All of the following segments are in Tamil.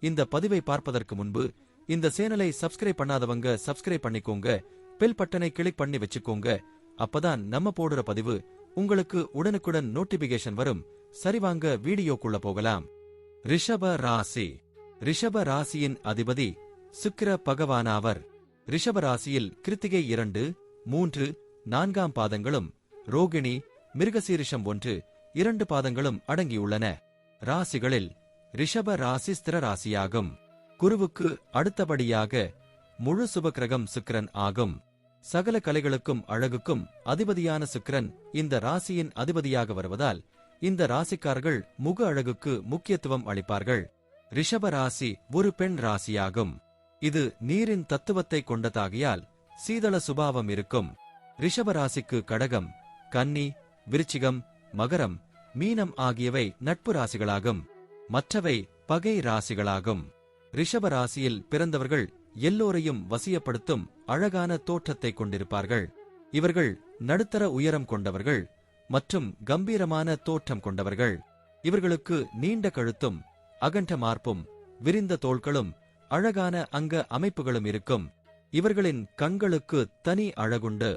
இந்த பதிவை பார்ப்பதற்கு முன்பு இந்த சேனலை சப்ஸ்கிரைப் பண்ணாதவங்க சப்ஸ்கிரைப் பண்ணிக்கோங்க. பெல் பட்டனை கிளிக் பண்ணி வச்சுக்கோங்க. அப்பதான் நம்ம போடுற பதிவு உங்களுக்கு உடனுக்குடன் நோட்டிபிகேஷன் வரும். சரிவாங்க வீடியோக்குள்ள போகலாம். ரிஷப ராசி. ரிஷப ராசியின் அதிபதி சுக்கிர பகவானாவர். ரிஷப ராசியில் கிருத்திகை இரண்டு மூன்று நான்காம் பாதங்களும் ரோகிணி மிருகசீரிஷம் ஒன்று இரண்டு பாதங்களும் அடங்கியுள்ளன. ராசிகளில் ரிஷப ராசி ஸ்திர ராசியாகும். குருவுக்கு அடுத்தபடியாக முழு சுபக்கிரகம் சுக்கிரன் ஆகும். சகல கலைகளுக்கும் அழகுக்கும் அதிபதியான சுக்கிரன் இந்த ராசியின் அதிபதியாக வருவதால் இந்த ராசிக்காரர்கள் முக அழகுக்கு முக்கியத்துவம் அளிப்பார்கள். ரிஷப ராசி ஒரு பெண் ராசியாகும். இது நீரின் தத்துவத்தை கொண்டதாகியால் சீதள சுபாவம் இருக்கும். ரிஷப ராசிக்கு கடகம் கன்னி விருச்சிகம் மகரம் மீனம் ஆகியவை நட்பு ராசிகளாகும். மற்றவை பகை ராசிகளாகும். ரிஷப ராசியில் பிறந்தவர்கள் எல்லோரையும் வசியப்படுத்தும் அழகான தோற்றத்தை கொண்டிருப்பார்கள். இவர்கள் நடுத்தர உயரம் கொண்டவர்கள் மற்றும் கம்பீரமான தோற்றம் கொண்டவர்கள். இவர்களுக்கு நீண்ட கழுத்தும் அகண்ட மார்பும் விரிந்த தோள்களும் அழகான அங்க அமைப்புகளும் இருக்கும். இவர்களின் கண்களுக்கு தனி அழகுண்டு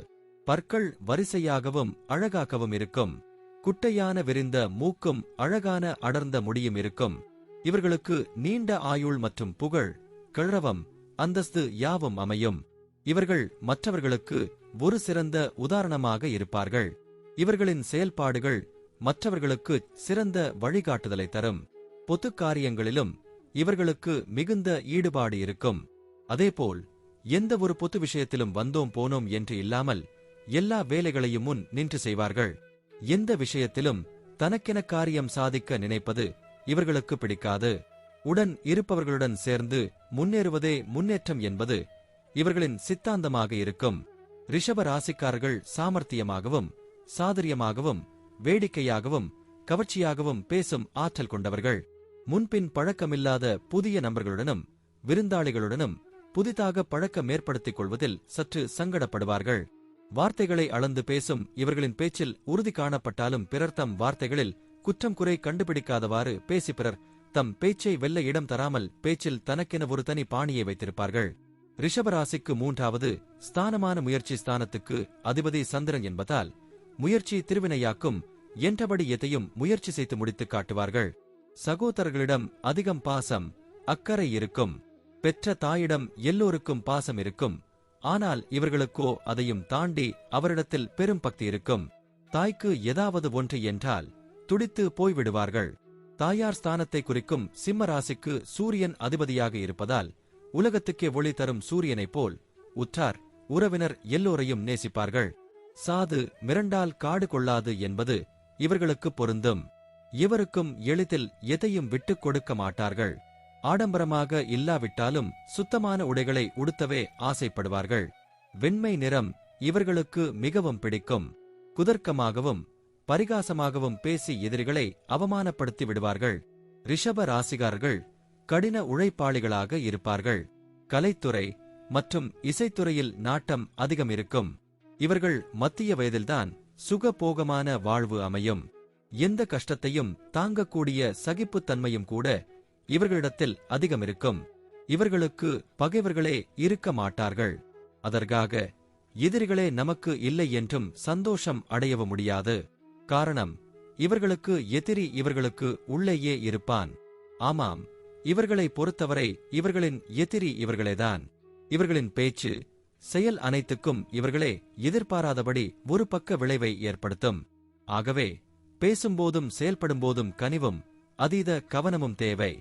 பற்கள் வரிசையாகவும் அழகாகவும் இருக்கும். குட்டையான விரிந்த மூக்கும் அழகான அடர்ந்த முடியும் இருக்கும். இவர்களுக்கு நீண்ட ஆயுள் மற்றும் புகழ் கிழவம் அந்தஸ்து யாவும் அமையும். இவர்கள் மற்றவர்களுக்கு ஒரு சிறந்த உதாரணமாக இருப்பார்கள். இவர்களின் செயல்பாடுகள் மற்றவர்களுக்கு சிறந்த வழிகாட்டுதலை தரும். பொது காரியங்களிலும் இவர்களுக்கு மிகுந்த ஈடுபாடு இருக்கும். அதேபோல் எந்த ஒரு பொது விஷயத்திலும் வந்தோம் போனோம் என்று இல்லாமல் எல்லா வேலைகளையும் முன் நின்று செய்வார்கள். எந்த விஷயத்திலும் தனக்கென காரியம் சாதிக்க நினைப்பது இவர்களுக்கு பிடிக்காது. உடன் இருப்பவர்களுடன் சேர்ந்து முன்னேறுவதே முன்னேற்றம் என்பது இவர்களின் சித்தாந்தமாக இருக்கும். ரிஷப ராசிக்காரர்கள் சாமர்த்தியமாகவும் சாதுரியமாகவும் வேடிக்கையாகவும் கவர்ச்சியாகவும் பேசும் ஆற்றல் கொண்டவர்கள். முன்பின் பழக்கமில்லாத புதிய நபர்களுடனும் விருந்தாளிகளுடனும் புதிதாக பழக்கம் ஏற்படுத்திக் கொள்வதில் சற்று சங்கடப்படுவார்கள். வார்த்தைகளை அளந்து பேசும் இவர்களின் பேச்சில் உறுதி காணப்பட்டாலும் பிறர் தம் வார்த்தைகளில் குற்றம் குறை கண்டுபிடிக்காதவாறு பேசி பிறர் தம் பேச்சை வெல்ல இடம் தராமல் பேச்சில் தனக்கென ஒரு தனி பாணியை வைத்திருப்பார்கள். ரிஷபராசிக்கு மூன்றாவது ஸ்தானமான முயற்சி ஸ்தானத்துக்கு அதிபதி சந்திரன் என்பதால் முயற்சி திருவினையாக்கும் என்றபடி எதையும் முயற்சி செய்து முடித்துக் காட்டுவார்கள். சகோதரர்களிடம் அதிகம் பாசம் அக்கறை இருக்கும். பெற்ற தாயிடம் எல்லோருக்கும் பாசம் இருக்கும். ஆனால் இவர்களுக்கோ அதையும் தாண்டி அவரிடத்தில் பெரும் பக்தி இருக்கும். தாய்க்கு ஏதாவது ஒன்று என்றால் துடித்து போய்விடுவார்கள். தாயார் ஸ்தானத்தை குறிக்கும் சிம்ம ராசிக்கு சூரியன் அதிபதியாக இருப்பதால் உலகத்துக்கே ஒளி தரும் சூரியனைப் போல் உற்றார் உறவினர் எல்லோரையும் நேசிப்பார்கள். சாது மிரண்டால் காடு கொள்ளாது என்பது இவர்களுக்கு பொருந்தும். இவருக்கும் எளிதில் எதையும் விட்டுக் கொடுக்க மாட்டார்கள். ஆடம்பரமாக இல்லாவிட்டாலும் சுத்தமான உடைகளை உடுத்தவே ஆசைப்படுவார்கள். வெண்மை நிறம் இவர்களுக்கு மிகவும் பிடிக்கும். குதர்க்கமாகவும் பரிகாசமாகவும் பேசி எதிரிகளை அவமானப்படுத்தி விடுவார்கள். ரிஷப ராசிகார்கள் கடின உழைப்பாளிகளாக இருப்பார்கள். கலைத்துறை மற்றும் இசைத்துறையில் நாட்டம் அதிகம் இருக்கும் இவர்கள் மத்திய வயதில்தான் சுகபோகமான வாழ்வு அமையும். எந்த கஷ்டத்தையும் தாங்கக்கூடிய சகிப்புத்தன்மையும் கூட இவர்களிடத்தில் அதிகம் இருக்கும் இவர்களுக்கு பகைவர்களே இருக்க மாட்டார்கள். அதற்காக எதிரிகளே நமக்கு இல்லை என்றும் சந்தோஷம் அடையவும் முடியாது. காரணம் இவர்களுக்கு எதிரி இவர்களுக்கு உள்ளேயே இருப்பான். ஆமாம் இவர்களை பொறுத்தவரை இவர்களின் எதிரி இவர்களேதான். இவர்களின் பேச்சு செயல் அனைத்துக்கும் இவர்களே எதிர்பாராதபடி ஒரு பக்க விளைவை ஏற்படுத்தும். ஆகவே பேசும்போதும் செயல்படும்போதும் கனிவும் அதீத கவனமும் தேவை.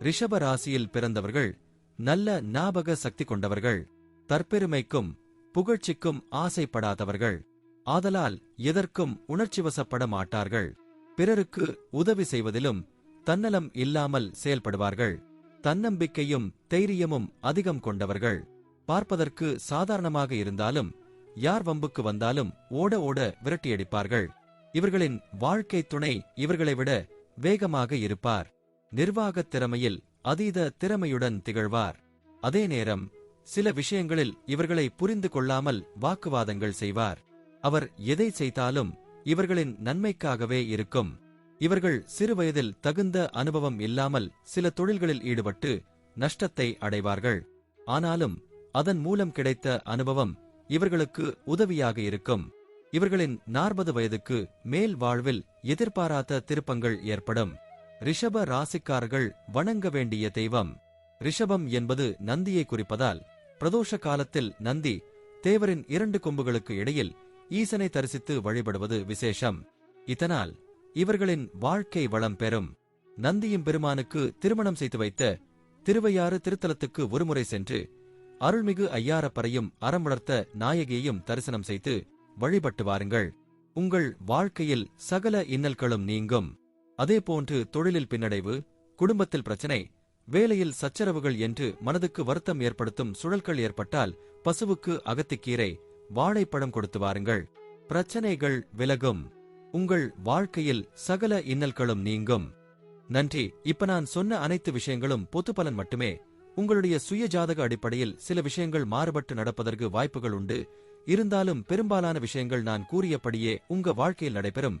ரிஷப ராசியில் பிறந்தவர்கள் நல்ல ஞாபக சக்தி கொண்டவர்கள் தற்பெருமைக்கும் புகழ்ச்சிக்கும் ஆசைப்படாதவர்கள் ஆதலால் எதற்கும் உணர்ச்சிவசப்பட மாட்டார்கள். பிறருக்கு உதவி செய்வதிலும் தன்னலம் இல்லாமல் செயல்படுவார்கள். தன்னம்பிக்கையும் தைரியமும் அதிகம் கொண்டவர்கள். பார்ப்பதற்கு சாதாரணமாக இருந்தாலும் யார் வம்புக்கு வந்தாலும் ஓட ஓட விரட்டியடிப்பார்கள். இவர்களின் வாழ்க்கை துணை இவர்களை விட வேகமாக இருப்பார். நிர்வாகத் திறமையில் அதீத திறமையுடன் திகழ்வார். அதே நேரம் சில விஷயங்களில் இவர்களை புரிந்து கொள்ளாமல் வாக்குவாதங்கள் செய்வார். அவர் எதை செய்தாலும் இவர்களின் நன்மைக்காகவே இருக்கும். இவர்கள் சிறுவயதில் தகுந்த அனுபவம் இல்லாமல் சில தொழில்களில் ஈடுபட்டு நஷ்டத்தை அடைவார்கள். ஆனாலும் அதன் மூலம் கிடைத்த அனுபவம் இவர்களுக்கு உதவியாக இருக்கும். இவர்களின் நாற்பது வயதுக்கு மேல் வாழ்வில் எதிர்பாராத திருப்பங்கள் ஏற்படும். ரிஷப ராசிக்காரர்கள் வணங்க வேண்டிய தெய்வம். ரிஷபம் என்பது நந்தியை குறிப்பதால் பிரதோஷ காலத்தில் நந்தி தேவரின் இரண்டு கொம்புகளுக்கு இடையில் ஈசனை தரிசித்து வழிபடுவது விசேஷம். இதனால் இவர்களின் வாழ்க்கை வளம் பெறும். நந்தியும் பெருமானுக்கு திருமணம் செய்து வைத்த திருவையாறு திருத்தலத்துக்கு ஒருமுறை சென்று அருள்மிகு ஐயாரப்பரையும் அறம் வளர்த்த நாயகியையும் தரிசனம் செய்து வழிபட்டு வாருங்கள். உங்கள் வாழ்க்கையில் சகல இன்னல்களும் நீங்கும். அதேபோன்று தொழிலில் பின்னடைவு குடும்பத்தில் பிரச்சனை வேலையில் சச்சரவுகள் என்று மனதுக்கு வருத்தம் ஏற்படுத்தும் சுழல்கள் ஏற்பட்டால் பசுவுக்கு அகத்திக்கீரை வாழைப்பழம் கொடுத்து வாருங்கள். பிரச்சனைகள் விலகும். உங்கள் வாழ்க்கையில் சகல இன்னல்களும் நீங்கும். நன்றி. இப்ப நான் சொன்ன அனைத்து விஷயங்களும் பொது பலன் மட்டுமே. உங்களுடைய சுய ஜாதக அடிப்படையில் சில விஷயங்கள் மாறுபட்டு நடப்பதற்கு வாய்ப்புகள் உண்டு. இருந்தாலும் பெரும்பாலான விஷயங்கள் நான் கூறியபடியே உங்க வாழ்க்கையில் நடைபெறும்.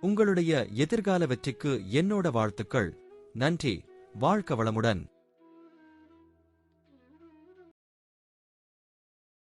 உங்களுடைய எதிர்கால வெற்றிக்கு என்னோட வாழ்த்துக்கள். நன்றி. வாழ்க்க வளமுடன்.